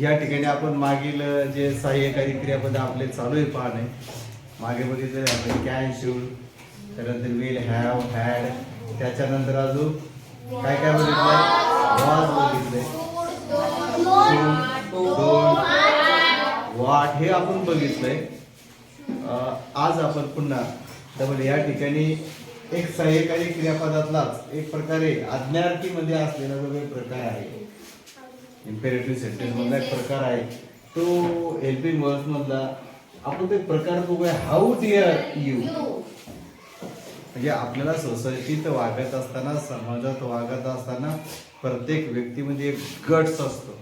या ठिकाणी आपण मागील जे सहाय्यकारी क्रियापद आपले चालू आहे पाहणे मागे बघितले आपण कॅन शूड त्यानंतर विल हॅव हॅड त्याच्यानंतर अजून काय काय बघितलंय? वॉज बघितलंय. दोन वाट हे आपण बघितलंय. आज आपण पुन्हा डबल या ठिकाणी एक सहाय्यकारी क्रियापदातलाच एक प्रकारे आज्ञार्थीमध्ये असलेला जो काही प्रकार आहे इम्पेरेटिव्ह सेंटेन्स मधला एक प्रकार आहे. तो हेल्पिंग मधला. आपण ते प्रकार बघूया. हाऊ डिअर यू म्हणजे आपल्याला सोसायटीत वागत असताना समाजात वागत असताना प्रत्येक व्यक्तीमध्ये एक गट्स असतो.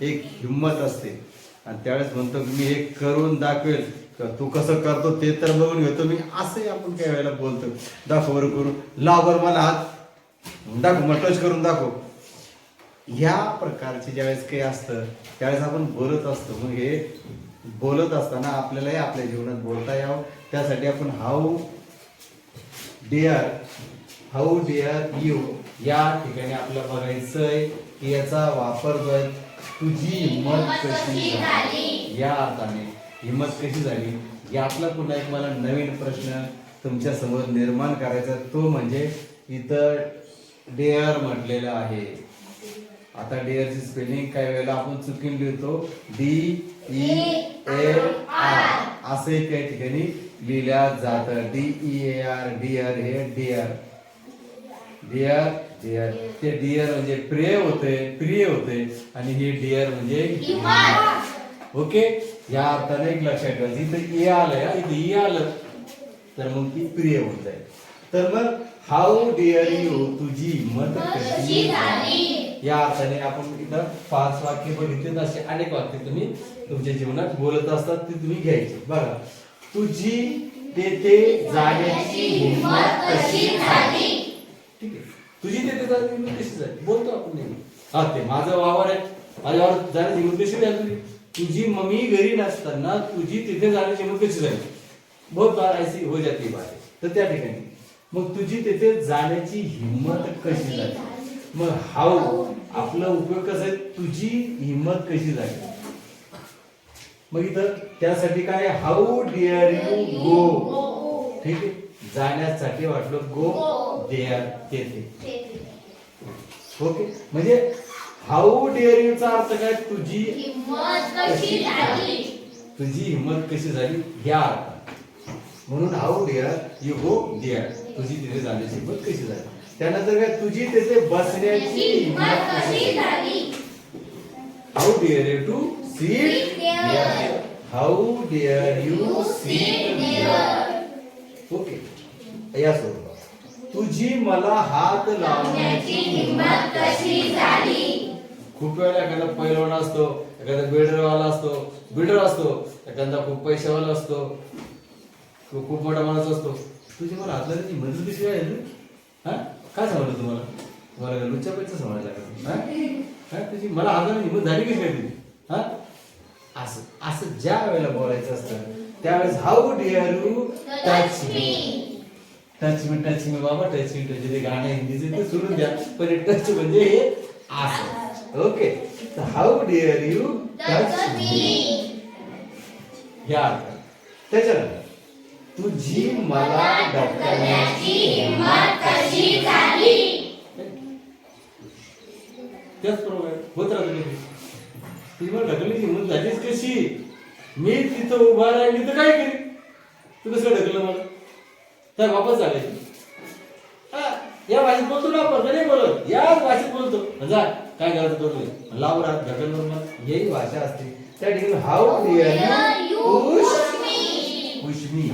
एक हिंमत असते. आणि त्यावेळेस म्हणतो की मी हे करून दाखवेल. तू कसं करतो ते तर बघून घेतो. मी असंही आपण काही वेळेला बोलतो. दाखव बरं करू लाव बरं मला हात. दाखव मग टच करून दाखव. ह्या प्रकारचे ज्यावेळेस काही असतं त्यावेळेस आपण बोलत असतो. मग हे बोलत असताना आपल्यालाही आपल्या जीवनात बोलता यावं. त्यासाठी आपण how dare how dare you या ठिकाणी आपल्याला बघायचंय की याचा वापर जो आहे तुझी हिंमत कशी झाली? या अर्थाने हिंमत कशी झाली? यातला पुन्हा एक मला नवीन प्रश्न तुमच्यासमोर निर्माण करायचा तो म्हणजे इथं डेअर म्हटलेलं आहे. आता डिअरची स्पेलिंग काही वेळेला आपण चुकीन लिहितो. डी ई ए आर असे काही ठिकाणी लिहिल्या जात. D E A R dear हे डिअर डिअर डिअर ते डिअर म्हणजे प्रिय होते प्रिय होते. आणि हे डिअर म्हणजे ओके? या अर्थाने एक लक्षात ठेवायचं e इथं ए आलं हा, इथं ई आलं तर मग ती प्रिय होत आहे. तर मग हाऊ डिअर यू तुझी मत कशी झाली? या अर्थाने आपण इथं पाच वाक्य बघितले असे अनेक वाक्य तुम्ही तुमच्या जीवनात बोलत असतात ते तुम्ही घ्यायचे. बघा. तुझी तेथे जाण्याची हिंमत कशी झाली? ठीक आहे. तुझी तेथे जाण्याची हिंमत कशी झाली? बोलतो आपण नेहमी. हा ते माझं वावर आहे. माझ्या वावर जाण्याची हिंमत कशी झाली? तुझी तुझी मम्मी घरी नसताना तुझी तिथे जाण्याची हिंमत कशी झाली? बहुत बार ऐसी हो जाती बात तर त्या ठिकाणी. मग तुझी तिथे जाण्याची हिंमत कशी झाली? मग हाऊ आपला उपयोग कसा आहे? तुझी हिंमत कशी झाली? मग इथं त्यासाठी काय? हाऊ डिअर यू गो ठीक आहे? जाण्यासाठी वाटलं गो देअर तेथे. ओके? म्हणजे हाऊ डिअर यू चा अर्थ काय? तुझी कशी झाली? तुझी हिंमत कशी झाली? या अर्थात. म्हणून how dare you go there तुझी तिथे जाण्याची हिंमत कशी झाली? त्यानंतर काय तुझी तिथे बसण्याची हिंमत कशी झाली? How dare you to sit. How dare you sit okay या स्वरूपात तुझी मला हात लावण्याची हिंमत कशी झाली? खूप वेळेला एखादा पैलवान असतो एखादा बिल्डरवाला असतो बिल्डर असतो एखादा खूप पैशावाला असतो खूप खूप मोठा माणूस असतो. तुझी मला हात लावण्याची हिंमत कशी आहे हा? काय समजलं तुम्हाला? तुम्हाला लुच्चा पैसा समजायला लागला हा? हा? तुझी मला लावण्याची हिंमत झाली कशी काय तुझी? हा? असं असं ज्या वेळेला बोलायचं असतं त्यावेळेस how dare you touch me touch me touch me बाबा टच मी टच ते गाणं हिंदीचे ते सोडून द्या. पण टच म्हणजे हे असं. Okay how dare you touch me या त्याच्यानंतर. तुझी मला ढकलण्याची हिंमत कशी झाली? त्याचप्रमाणे होत राहतो तुझी मला ढकलण्याची हिंमत झालीच कशी? मी तिथं उभा राहिली तर काय करी तू कसं ढकललं मला? तर वापस झाले हा, या भाषेत बोलतो ना आपण नाही बोलत. याच भाषेत बोलतो. जा काय करायचं करू लाव राहत ढकल मग यही भाषा असते. त्या ठिकाणी how dare you push push me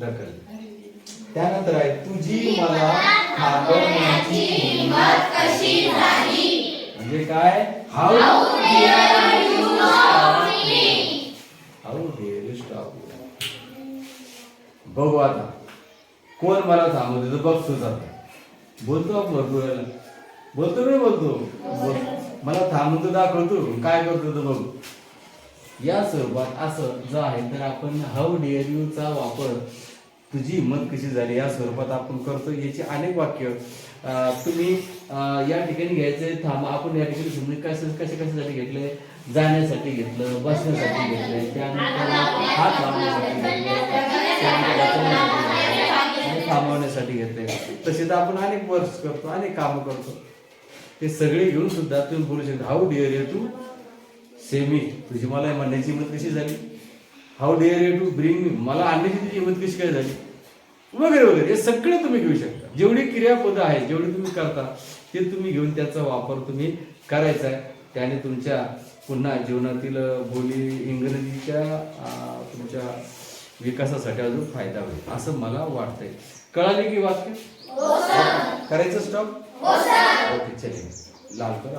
ढकल त्यानंतर आहे तुझी मला थांबवण्याची हिंमत कशी झाली? म्हणजे काय? हाऊ हाऊ डिअर स्टॉप बघू आता. कोण मला थांबवते तर बघतोच आता. बोलतो आपण भरपूर वेळेला. बोलतो मी बोलतो. बोल. मला थांबून तर दाखवतो काय करतो तर बघू. या स्वरूपात असं जो आहे तर आपण हाऊ डिअर यूचा वापर तुझी हिंमत कशी झाली या स्वरूपात आपण करतो याची अनेक वाक्य. तुम्ही या ठिकाणी घ्यायचे थांबा आपण या ठिकाणी समजून कसं कशा कशासाठी घेतले? जाण्यासाठी घेतलं बसण्यासाठी घेतलंय त्यानंतर हात लावण्यासाठी घेतलं घेतलंय, थांबवण्यासाठी घेतले. तसे तर आपण अनेक वर्ष करतो अनेक कामं करतो. ते सगळे घेऊन सुद्धा तुम्ही बोलू शकता how dare you to say me तुझी मला म्हणण्याची हिंमत कशी झाली? How dare you to bring me मला आणण्याची तुझी हिंमत कशी काय झाली? वगैरे वगैरे. हे सगळं तुम्ही घेऊ शकता. जेवढी क्रियापदं आहेत जेवढी तुम्ही करता ते तुम्ही घेऊन त्याचा वापर तुम्ही करायचा आहे. त्याने तुमच्या पुन्हा जीवनातील बोली इंग्रजीच्या तुमच्या विकासासाठी अजून फायदा होईल. असं मला वाटतंय. कळाली की वाक्य? करायचं स्टॉप ओके चले लाल करा